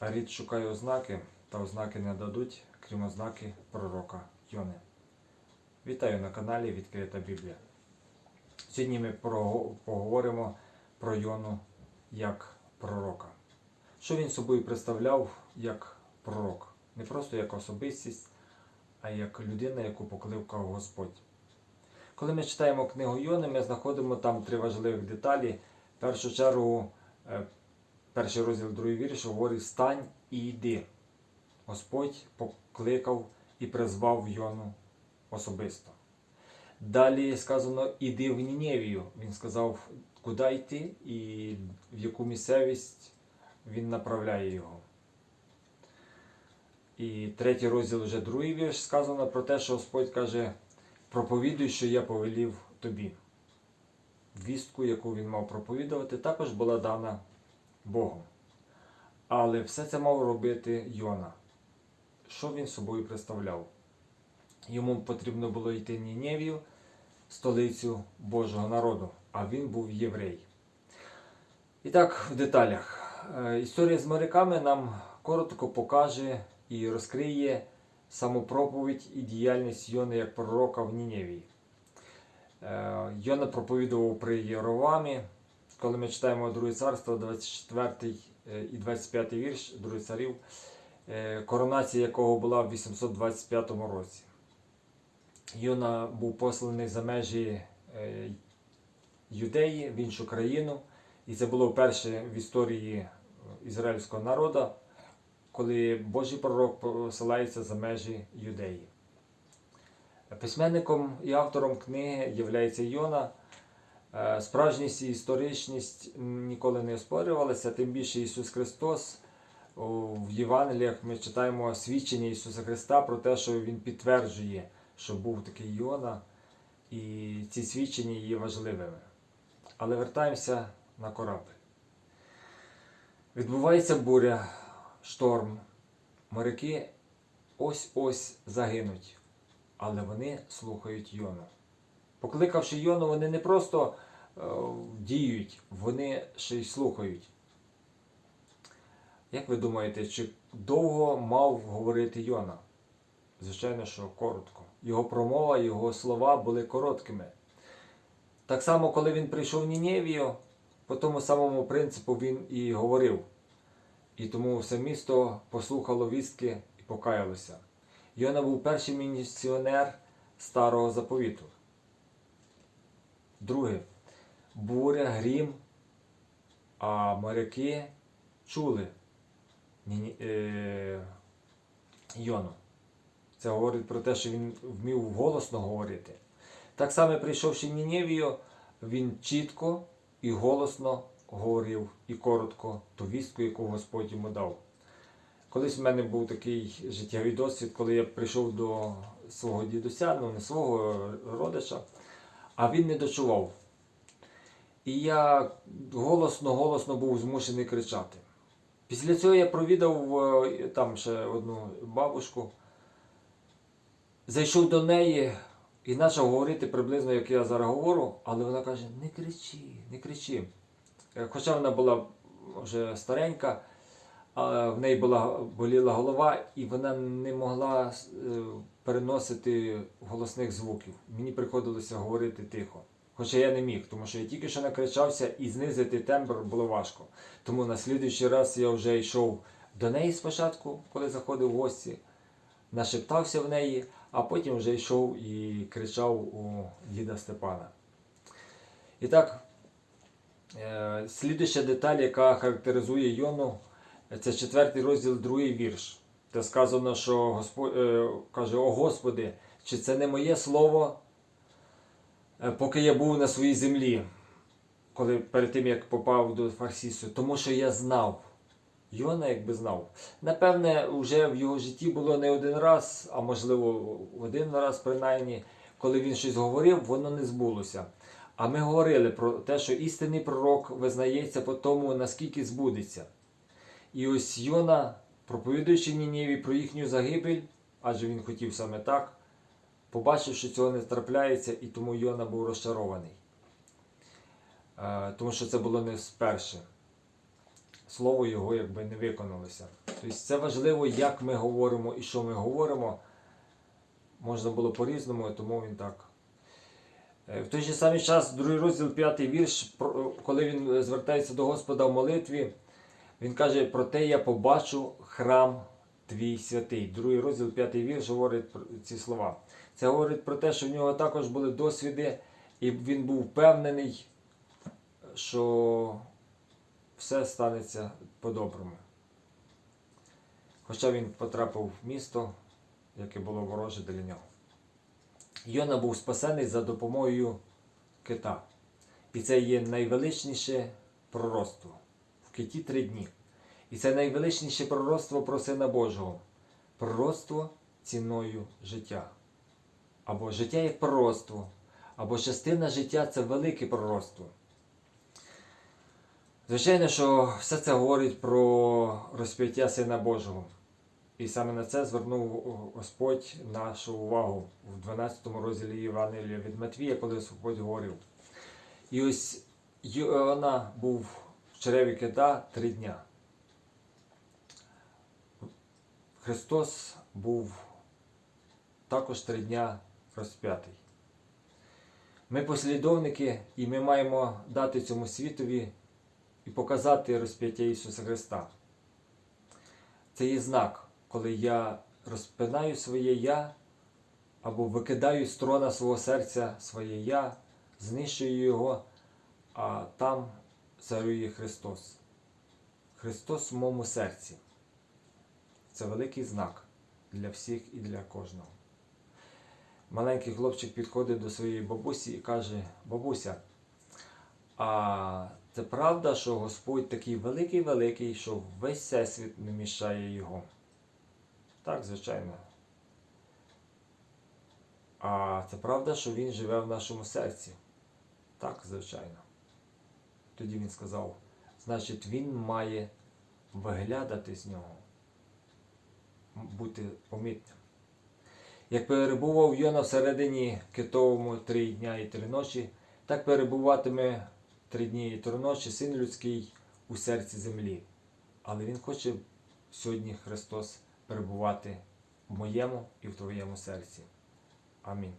Рід шукає ознаки, та ознаки не дадуть, крім ознаки пророка Йони. Вітаю на каналі Відкрита Біблія. Сьогодні ми поговоримо про Йону як пророка. Що він собою представляв як пророк? Не просто як особистість, а як людина, яку покликав Господь. Коли ми читаємо книгу Йони, ми знаходимо там три важливих деталі. В першу чергу, е, перший розділ, другий вірш говорить Стань і йди. Господь покликав і призвав Йону особисто. Далі сказано Іди в Ніневію. Він сказав, куди йти і в яку місцевість він направляє його. І третій розділ, вже другий вірш, сказано про те, що Господь каже: проповідуй, що я повелів тобі. Вістку, яку він мав проповідувати, також була дана Богом. Але все це мав робити Йона. Що він собою представляв? Йому потрібно було йти в Ніневію, столицю Божого народу, а він був єврей. І так, в деталях. Е, Історія з моряками нам коротко покаже і розкриє саму проповідь і діяльність Йони як пророка в Ніневії. Е, Йона проповідував при Єровамі. Коли ми читаємо Друге царство, 24 і 25 вірш Друге царів, е, коронація якого була в 825 році. Йона був посланий за межі е, Юдеї в іншу країну. І це було вперше в історії ізраїльського народу, коли Божий пророк посилається за межі Юдеї. Письменником і автором книги є Йона. Е, Справжність і історичність ніколи не оспорювалися, тим більше Ісус Христос. В Євангеліях ми читаємо свідчення Ісуса Христа про те, що Він підтверджує, що був такий Йона, і ці свідчення є важливими. Але вертаємося на корабль. Відбувається буря, шторм. Моряки ось-ось загинуть, але вони слухають Йону. Покликавши Йону, вони не просто е, діють, вони ще й слухають. Як ви думаєте, чи довго мав говорити Йона? Звичайно, що коротко. Його промова, його слова були короткими. Так само, коли він прийшов в Ніневію, по тому самому принципу він і говорив. І тому все місто послухало вістки і покаялося. Йона був перший місіонер старого заповіту. Друге. Буря, грім, а моряки чули е, Йону. Це говорить про те, що він вмів голосно говорити. Так само, прийшовши в Ніневію, він чітко і голосно говорив і коротко ту вістку, яку Господь йому дав. Колись в мене був такий життєвий досвід, коли я прийшов до свого дідуся, ну не свого родича, а він не дочував. І я голосно-голосно був змушений кричати. Після цього я провідав е, там ще одну бабушку, зайшов до неї і почав говорити приблизно, як я зараз говорю, але вона каже: не кричи, не кричи. Е, Хоча вона була вже старенька, в неї була боліла голова, і вона не могла е, переносити голосних звуків. Мені приходилося говорити тихо. Хоча я не міг, тому що я тільки що накричався і знизити тембр було важко. Тому на слідуючий раз я вже йшов до неї спочатку, коли заходив в гості, нашептався в неї, а потім вже йшов і кричав у діда Степана. І так, е, слідуща деталь, яка характеризує Йону, це четвертий розділ, другий вірш. Де сказано, що Господь е, каже: О Господи, чи це не моє слово, е, поки я був на своїй землі, коли перед тим як попав до Фарсісу, тому що я знав. Йона якби знав. Напевне, вже в його житті було не один раз, а можливо один раз принаймні, коли він щось говорив, воно не збулося. А ми говорили про те, що істинний пророк визнається по тому, наскільки збудеться. І ось Йона, проповідуючи Нінєві про їхню загибель, адже він хотів саме так, побачив, що цього не трапляється, і тому Йона був розчарований. Е, Тому що це було не вперше. Слово його якби не виконалося. Тобто це важливо, як ми говоримо і що ми говоримо. Можна було по-різному, тому він так. Е, В той же самий час, другий розділ, п'ятий вірш, коли він е, звертається до Господа в молитві, він каже: про те я побачу храм твій святий. Другий розділ, п'ятий вірш говорить про ці слова. Це говорить про те, що в нього також були досвіди, і він був впевнений, що все станеться по-доброму. Хоча він потрапив в місто, яке було вороже для нього. Йона був спасений за допомогою кита. І це є найвеличніше пророцтво. В киті три дні. І це найвеличніше пророцтво про Сина Божого. Пророцтво ціною життя. Або життя як пророцтво, або частина життя це велике пророцтво. Звичайно, що все це говорить про розп'яття Сина Божого. І саме на це звернув Господь нашу увагу в 12 розділі Євангелія від Матвія, коли Господь говорив. І ось Йоанна був в череві кита три дня. Христос був також три дня розп'ятий. Ми послідовники, і ми маємо дати цьому світові і показати розп'яття Ісуса Христа. Це є знак, коли я розпинаю своє я або викидаю з трона свого серця своє я, знищую його, а там царює Христос. Христос в моєму серці. Це великий знак для всіх і для кожного. Маленький хлопчик підходить до своєї бабусі і каже: Бабуся, а це правда, що Господь такий великий-великий, що весь всесвіт не мішає його? Так, звичайно. А це правда, що Він живе в нашому серці? Так, звичайно. Тоді він сказав, значить, він має виглядати з нього, бути помітним. Як перебував Йона всередині китовому три дня і три ночі, так перебуватиме три дні і три ночі син людський у серці землі. Але Він хоче сьогодні Христос перебувати в моєму і в твоєму серці. Амінь.